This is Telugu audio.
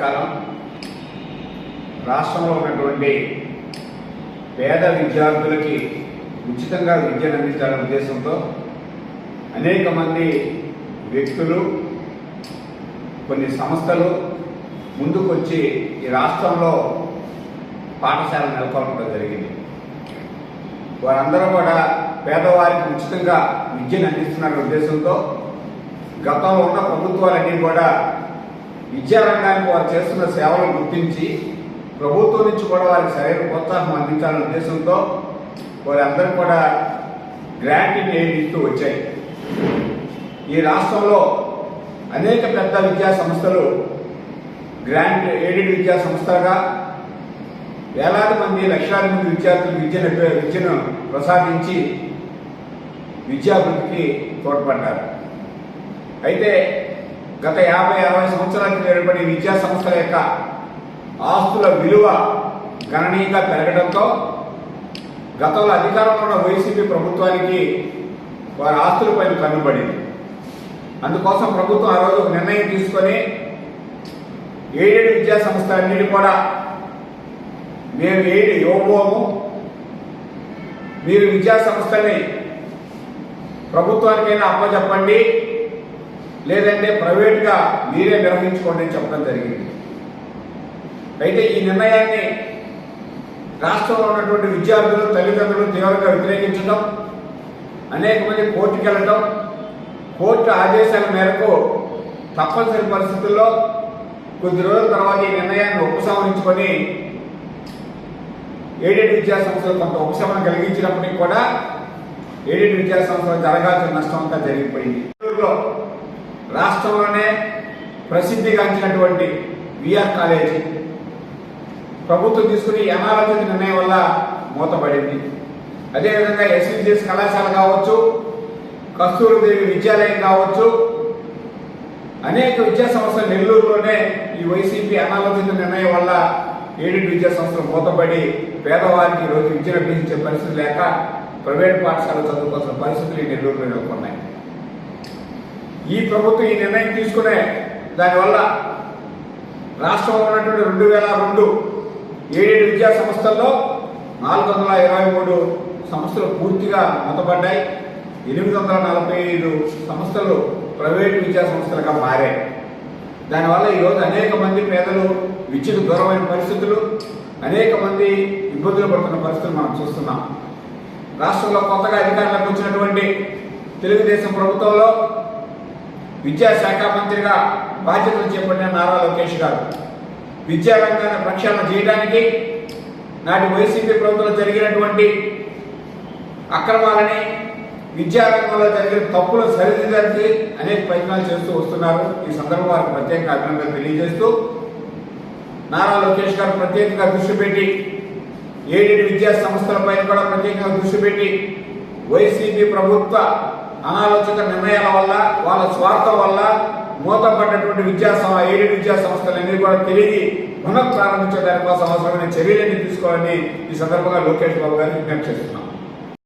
నమస్కారం. రాష్ట్రంలో ఉన్నటువంటి పేద విద్యార్థులకి ఉచితంగా విద్యను అందించాలనే ఉద్దేశంతో అనేక మంది వ్యక్తులు కొన్ని సంస్థలు ముందుకొచ్చి ఈ రాష్ట్రంలో పాఠశాల నెలకొల్పడం జరిగింది. వారందరూ కూడా పేదవారికి ఉచితంగా విద్యను అందిస్తున్న ఉద్దేశంతో గతంలో ఉన్న ప్రభుత్వాలన్నీ కూడా విద్యారంగానికి వారు చేస్తున్న సేవలను గుర్తించి ప్రభుత్వం నుంచి కూడా వారికి సరైన ప్రోత్సాహం అందించాలనే ఉద్దేశంతో వారందరూ కూడా గ్రాంట్ని ఇస్తూ వచ్చాయి. ఈ రాష్ట్రంలో అనేక పెద్ద విద్యా సంస్థలు గ్రాంట్ ఎయిడెడ్ విద్యా సంస్థగా వేలాది మంది లక్షలాది మంది విద్యార్థులు విద్యను విద్యను ప్రసాదించి విద్యాభివృద్ధికి తోడ్పడ్డారు. అయితే గత యాభై అరవై సంవత్సరాలకు ఏర్పడిన విద్యా సంస్థల యొక్క ఆస్తుల విలువ గణనీయంగా పెరగడంతో గతంలో అధికారంలో ఉన్న వైసీపీ ప్రభుత్వానికి వారి ఆస్తులపైన కన్నుబడింది అందుకోసం ప్రభుత్వం ఆ రోజు నిర్ణయం తీసుకొని ఏడేడు విద్యా సంస్థ అన్నిటి కూడా మేము ఏడు ఇవ్వబోము. మీరు విద్యా సంస్థని ప్రభుత్వానికైనా అప్పచెప్పండి లేదంటే ప్రైవేట్గా మీరే నిర్వహించుకోండి అని చెప్పడం జరిగింది. అయితే ఈ నిర్ణయాన్ని రాష్ట్రంలో ఉన్నటువంటి విద్యార్థులు తల్లిదండ్రులు తీవ్రంగా వ్యతిరేకించడం అనేక మంది కోర్టుకి వెళ్ళడం కోర్టు ఆదేశాల మేరకు తప్పనిసరి పరిస్థితుల్లో కొద్ది రోజుల తర్వాత ఈ నిర్ణయాన్ని ఉపసంహరించుకొని ఎయిడెడ్ విద్యాసంస్థలు కొంత ఉపశమనం కలిగించినప్పటికీ కూడా ఎయిడెడ్ విద్యాసంస్థలు జరగాల్సిన నష్టం అంతా జరిగిపోయింది. రాష్ట్రంలోనే ప్రసిద్ధిగాంచినటువంటి విఆర్ కాలేజీ ప్రభుత్వం తీసుకుని అనాలోచిత నిర్ణయం వల్ల మూతపడింది. అదేవిధంగా ఎస్విజిఎస్ కళాశాల కావచ్చు కస్తూరిదేవి విద్యాలయం కావచ్చు అనేక విద్యా సంస్థలు నెల్లూరులోనే ఈ వైసీపీ అనాలోచిత నిర్ణయం వల్ల ఏడెడ్ విద్యా సంస్థలు మూతపడి పేదవారికి ఈరోజు రోజు విద్యను అభ్యసించే పరిస్థితి లేక ప్రైవేట్ పాఠశాల చదువుకోవాల్సిన పరిస్థితులు ఈ నెల్లూరులో నెలకొన్నాయి ఈ ప్రభుత్వం ఈ నిర్ణయం తీసుకునే దానివల్ల రాష్ట్రంలో ఉన్నటువంటి రెండు వేల రెండు ఏడేడు విద్యా సంస్థల్లో నాలుగు వందల ఇరవై మూడు సంస్థలు పూర్తిగా మూతపడ్డాయి ఎనిమిది వందల నలభై ఐదు సంస్థలు ప్రైవేట్ విద్యా సంస్థలుగా మారాయి. దానివల్ల ఈరోజు అనేక మంది పేదలు విద్యకు దూరమైన పరిస్థితులు అనేక మంది ఇబ్బందులు పడుతున్న పరిస్థితులు మనం చూస్తున్నాం. రాష్ట్రంలో కొత్తగా అధికారంలోకి వచ్చినటువంటి తెలుగుదేశం ప్రభుత్వంలో విద్యాశాఖ మంత్రిగా బాధ్యతలు చేపట్టిన నారా లోకేష్ గారు. విద్యారంగాన్ని ప్రక్షాళన చేయడానికి నాటి వైసీపీ ప్రభుత్వంలో జరిగినటువంటి అక్రమాలని విద్యారంగంలో జరిగిన తప్పులు సరిదిద్దానికి అనేక ప్రయత్నాలు చేస్తూ వస్తున్నారు. ఈ సందర్భంగా వారికి ప్రత్యేక అభినందనలు తెలియజేస్తూ నారా లోకేష్ గారు ప్రత్యేకంగా దృష్టి పెట్టి ఏడేడు విద్యా సంస్థలపై కూడా ప్రత్యేకంగా దృష్టి పెట్టి వైసీపీ ప్రభుత్వ అనాలోచిత నిర్ణయాల వల్ల వాళ్ళ స్వార్థం వల్ల మూతపడ్డటువంటి విద్యా సం- ఏడేడు విద్యా సంస్థలన్నీ కూడా తిరిగి పునఃప్రారంభించే ప్రారంభించడానికి అవసరమైన చర్యలన్నీ తీసుకోవాలని ఈ సందర్భంగా లోకేష్ బాబు గారిని విజ్ఞప్తి చేస్తున్నాం.